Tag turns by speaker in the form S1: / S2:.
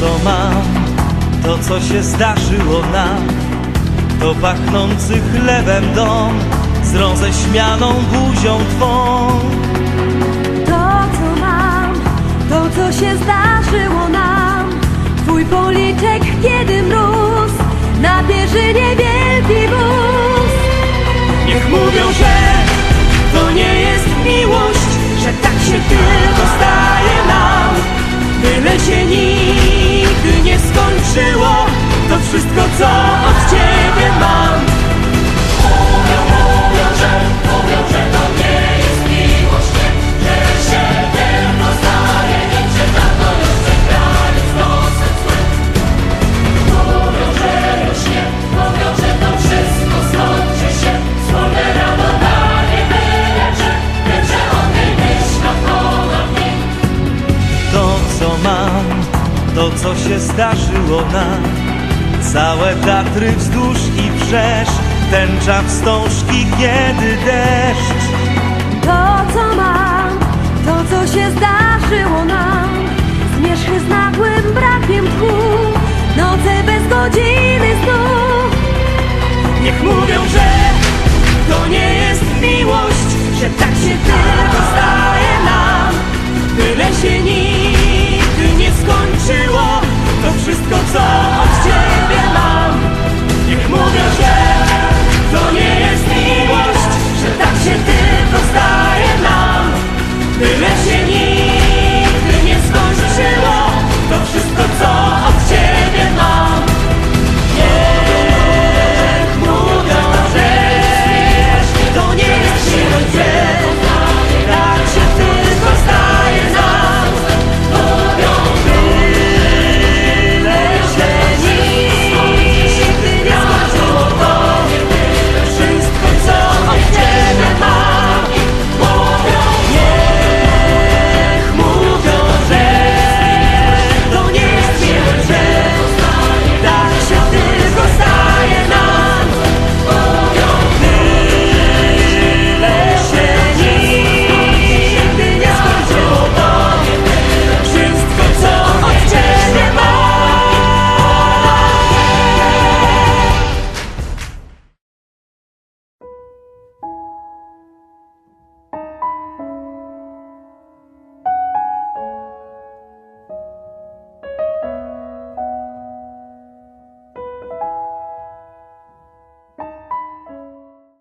S1: co mam To co się zdarzyło nam. To pachnący chlebem dom Z roześmianą buzią twą.
S2: To co mam To co się zdarzyło nam. Twój policzek kiedy mróz Na
S1: pierzy to co się zdarzyło nam Całe Tatry wzdłuż i wszerz Tęcza wstążki, kiedy deszcz
S2: To, co mam, to, co się zdarzyło nam. Zmierzchy z nagłym brakiem tchu, noce bez godziny snu.
S1: Niech mówią, że